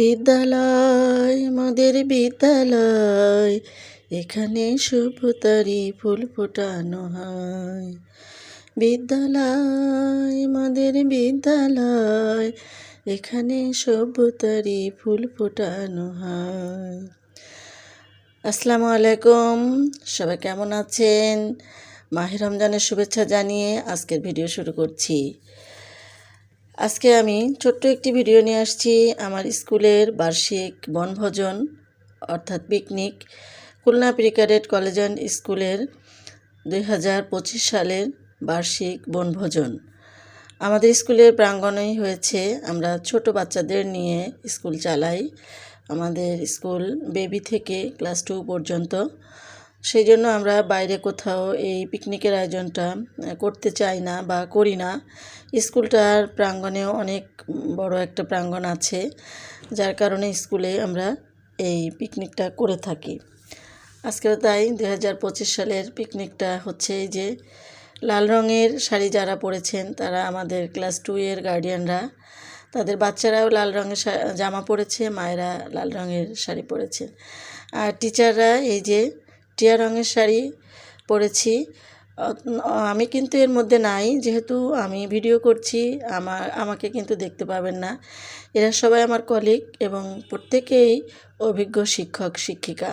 বিদ্যালয়, মোদের বিদ্যালয়, এখানে সভ্যতারই ফুল ফোটানো হয়। বিদ্যালয়, মোদের বিদ্যালয়, এখানে সভ্যতারই ফুল ফোটানো হয়। আসসালামু আলাইকুম, সবাই কেমন আছেন? মাহির রমজানের শুভেচ্ছা জানিয়ে আজকের ভিডিও শুরু করছি। আজকে আমি ছোট্ট একটি ভিডিও নিয়ে আসছি আমার স্কুলের বার্ষিক বনভোজন, অর্থাৎ picnic, Khulna pre cadet college and স্কুলের দুই হাজার পঁচিশ সালের বার্ষিক বনভোজন। আমাদের স্কুলের প্রাঙ্গণেই হয়েছে, আমরা ছোট বাচ্চাদের নিয়ে স্কুল চালাই। আমাদের স্কুল বেবি থেকে ক্লাস টু পর্যন্ত সেই জন্য আমরা বাইরে কোথাও এই পিকনিকের আয়োজনটা করতে চাই না বা করি না। স্কুলটার প্রাঙ্গণেও অনেক বড় একটা প্রাঙ্গণ আছে, যার কারণে স্কুলে আমরা এই পিকনিকটা করে থাকি। আজকে তাই দু হাজার পঁচিশ সালের পিকনিকটা হচ্ছে এই যে, লাল রঙের শাড়ি যারা পরেছেন তারা আমাদের ক্লাস টু এর গার্ডিয়ানরা, তাদের বাচ্চারাও লাল রঙের জামা পরেছে, মায়েরা লাল রঙের শাড়ি পরেছে। আর টিচাররা এই যে টিয়া রঙের শাড়ি পরেছি। আমি কিন্তু এর মধ্যে নাই, যেহেতু আমি ভিডিও করছি, আমার, আমাকে কিন্তু দেখতে পাবেন না। এরা সবাই আমার কলিগ এবং প্রত্যেকেই অভিজ্ঞ শিক্ষক, শিক্ষিকা।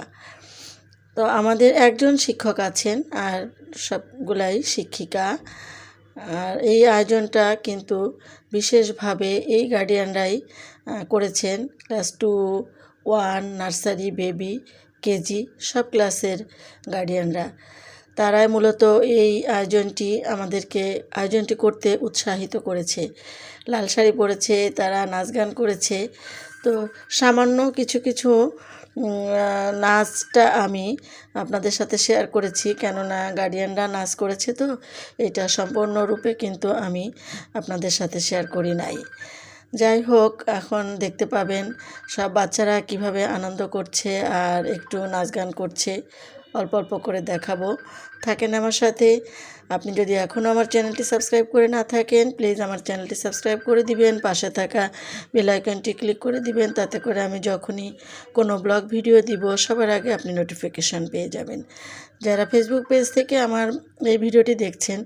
তো আমাদের একজন শিক্ষক আছেন আর সবগুলাই শিক্ষিকা। আর এই আয়োজনটা কিন্তু বিশেষভাবে এই গার্ডিয়ানরাই করেছেন। Class two one nursery baby KG সব ক্লাসের গার্ডিয়ানরা। তারাই মূলত এই আয়োজনটি আমাদেরকে, আয়োজনটি করতে উৎসাহিত করেছে। লাল শাড়ি পরেছে, তারা নাচ গান করেছে। তো সামান্য কিছু কিছু নাচটা আমি আপনাদের সাথে শেয়ার করেছি। কেননা গার্ডিয়ানরা নাচ করেছে তো, এটা সম্পূর্ণরূপে কিন্তু আমি আপনাদের সাথে শেয়ার করি নাই। যাই হোক, এখন দেখতে পাবেন সব বাচ্চারা কীভাবে আনন্দ করছে আর একটু নাচ গান করছে। অল্প অল্প করে দেখাবো। থাকেন আমার সাথে আপনি যদি এখনও আমার চ্যানেলটি সাবস্ক্রাইব করে না থাকেন প্লিজ আমার চ্যানেলটি সাবস্ক্রাইব করে দিবেন, পাশে থাকা বেলাইকনটি ক্লিক করে দিবেন, তাতে করে আমি যখনই কোনো ব্লগ ভিডিও দিব, সবার আগে আপনি নোটিফিকেশান পেয়ে যাবেন। যারা ফেসবুক পেজ থেকে আমার এই ভিডিওটি দেখছেন,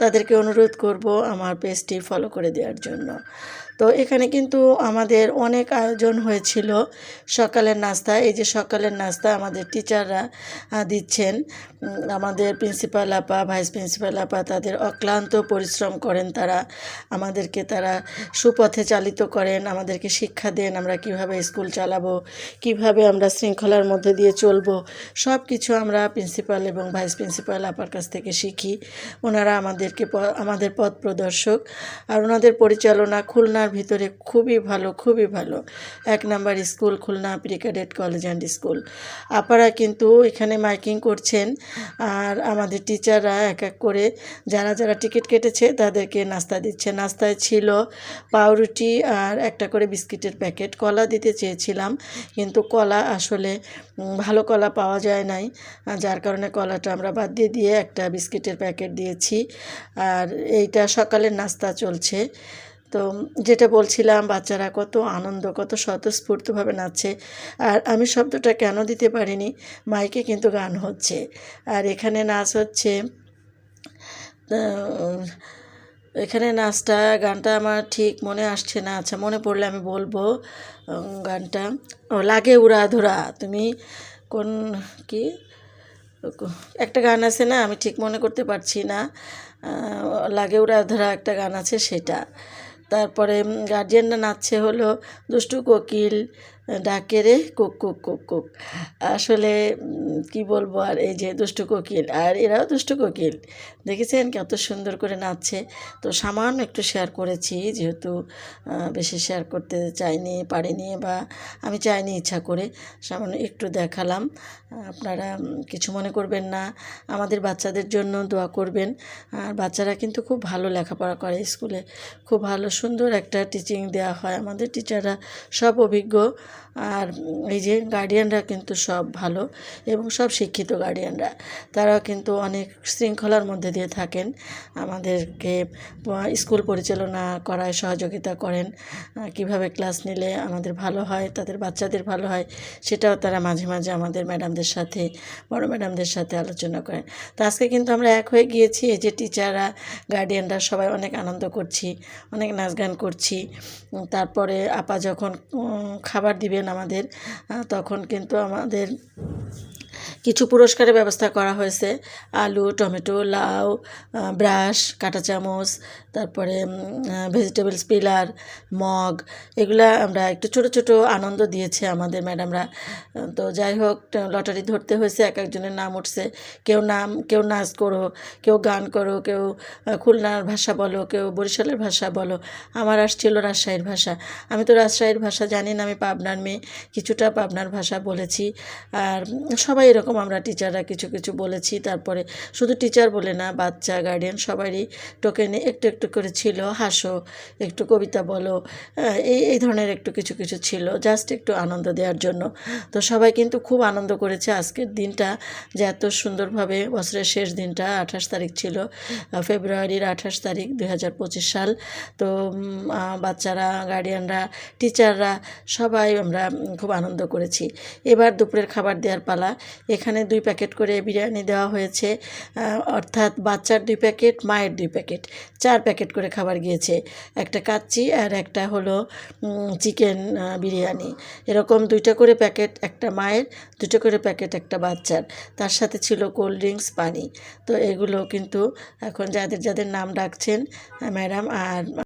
তাদেরকে অনুরোধ করব আমার পেজটি ফলো করে দেওয়ার জন্য। তো এখানে কিন্তু আমাদের অনেক আয়োজন হয়েছিল সকালের নাস্তা এই যে সকালের নাস্তা আমাদের টিচাররা দিচ্ছেন। আমাদের প্রিন্সিপাল আপা ভাইস প্রিন্সিপাল আপা তাদের অক্লান্ত পরিশ্রম করেন তারা, আমাদেরকে তারা সুপথে চালিত করেন, আমাদেরকে শিক্ষা দেন, আমরা কীভাবে স্কুল চালাবো, কীভাবে আমরা শৃঙ্খলার মধ্যে দিয়ে চলবো সব কিছু আমরা প্রিন্সিপাল এবং ভাইস প্রিন্সিপাল আপার কাছ থেকে শিখি। ওনারা আমাদেরকে আমাদের পথ প্রদর্শক আর ওনাদের পরিচালনা খুলনার ভিতরে খুবই ভালো খুবই ভালো। এক number school Khulna pre cadet college and school আপারা কিন্তু এখানে মাইকিং করছেন আর আমাদের টিচাররা এক এক করে যারা যারা টিকিট কেটেছে তাদেরকে নাস্তা দিচ্ছে। নাস্তায় ছিল পাউরুটি আর একটা করে বিস্কিটের প্যাকেট। কলা দিতে চেয়েছিলাম, কিন্তু কলা আসলে ভালো কলা পাওয়া যায় নাই। যার কারণে কলাটা আমরা বাদ দিয়ে দিয়ে একটা বিস্কিটের প্যাকেট দিয়েছি। আর এইটা সকালের নাস্তা চলছে। তো যেটা বলছিলাম, বাচ্চারা কত আনন্দ, কত স্বতঃস্ফূর্তভাবে নাচছে। আর আমি শব্দটা কেন দিতে পারিনি? মাইকে কিন্তু গান হচ্ছে। আর এখানে নাচ হচ্ছে এখানে নাচটা, গানটা আমার ঠিক মনে আসছে না। আচ্ছা মনে পড়লে আমি বলব গানটা। ও, লাগে উড়া ধরা তুমি কোন, কি? একটা গান আছে না, আমি ঠিক মনে করতে পারছি না। লাগে উড়া ধরা একটা গান আছে সেটা। তারপরে গার্জিয়ানরা নাচছে হলো দুষ্টু কোকিল ডাকে রে, কুক কুক কুক কুক। আসলে কি বলব আর, এই যে দুষ্টু কোকিল, আর এরাও দুষ্টু কোকিল। দেখেছেন কত সুন্দর করে নাচছে। তো সামান্য একটু শেয়ার করেছি, যেহেতু বেশি শেয়ার করতে চাইনি, পারিনি বা আমি চাইনি ইচ্ছা করে, সামান্য একটু দেখালাম। আপনারা কিছু মনে করবেন না, আমাদের বাচ্চাদের জন্য দোয়া করবেন। আর বাচ্চারা কিন্তু খুব ভালো লেখাপড়া করে স্কুলে। খুব ভালো, সুন্দর একটা টিচিং দেওয়া হয়। আমাদের টিচাররা সব অভিজ্ঞ। আর এই যে গার্ডিয়ানরা কিন্তু সব ভালো এবং সব শিক্ষিত গার্ডিয়ানরা তারা কিন্তু অনেক শৃঙ্খলার মধ্যে দিয়ে থাকেন, আমাদেরকে স্কুল পরিচালনা করায় সহযোগিতা করেন কীভাবে ক্লাস নিলে আমাদের ভালো হয়, তাদের বাচ্চাদের ভালো হয়, সেটাও তারা মাঝে মাঝে আমাদের ম্যাডামদের সাথে, বড় ম্যাডামদের সাথে আলোচনা করেন। তো আজকে কিন্তু আমরা এক হয়ে গিয়েছি, এই যে টিচাররা গার্ডিয়ানরা সবাই অনেক আনন্দ করছি, অনেক নাচ গান করছি। তারপরে আপা যখন খাবার দিবেন আমাদের তখন কিন্তু আমাদের কিছু পুরস্কারের ব্যবস্থা করা হয়েছে। আলু, টমেটো, লাউ ব্রাশ, কাঁটা চামচ, তারপরে ভেজিটেবলস পিলার মগ, এগুলা আমরা একটু ছোট ছোট আনন্দ দিয়েছে আমাদের ম্যাডামরা তো যাই হোক লটারি ধরতে হয়েছে, এক একজনের নাম উঠছে। কেউ নাম, কেউ নাচ করো, কেউ গান করো, কেউ খুলনার ভাষা বলো, কেউ বরিশালের ভাষা বলো। আমার আসছিল রাজশাহীর ভাষা। আমি তো রাজশাহীর ভাষা জানি না, আমি পাবনার মেয়ে। কিছুটা পাবনার ভাষা বলেছি। আর সবাই এরকম আমরা টিচাররা কিছু কিছু বলেছি। তারপরে শুধু টিচার বলে না বাচ্চা গার্ডিয়ান সবারই টোকেনে একটু একটু করে ছিল। হাসো একটু কবিতা বলো আহ, এই এই ধরনের একটু কিছু কিছু ছিল। জাস্ট একটু আনন্দ দেওয়ার জন্য। তো সবাই কিন্তু খুব আনন্দ করেছে। আজকের দিনটা যে এত সুন্দরভাবে বছরের শেষ দিনটা আঠাশ তারিখ ছিল ফেব্রুয়ারির আঠাশ তারিখ দুই হাজার পঁচিশ সাল। তো বাচ্চারা গার্ডিয়ানরা টিচাররা সবাই আমরা খুব আনন্দ করেছি। এবার দুপুরের খাবার দেওয়ার পালা। এখানে দুই প্যাকেট করে বিরিয়ানি দেওয়া হয়েছে অর্থাৎ বাচ্চার দুই প্যাকেট, মায়ের দুই প্যাকেট, চার প্যাকেট করে খাবার গিয়েছে। একটা কাচ্চি আর একটা হলো চিকেন বিরিয়ানি। এরকম দুইটা করে প্যাকেট একটা মায়ের, দুটো করে প্যাকেট একটা বাচ্চার। তার সাথে ছিল কোল্ড ড্রিঙ্কস, পানি। তো এগুলো কিন্তু এখন যাদের যাদের নাম ডাকছেন ম্যাডাম আর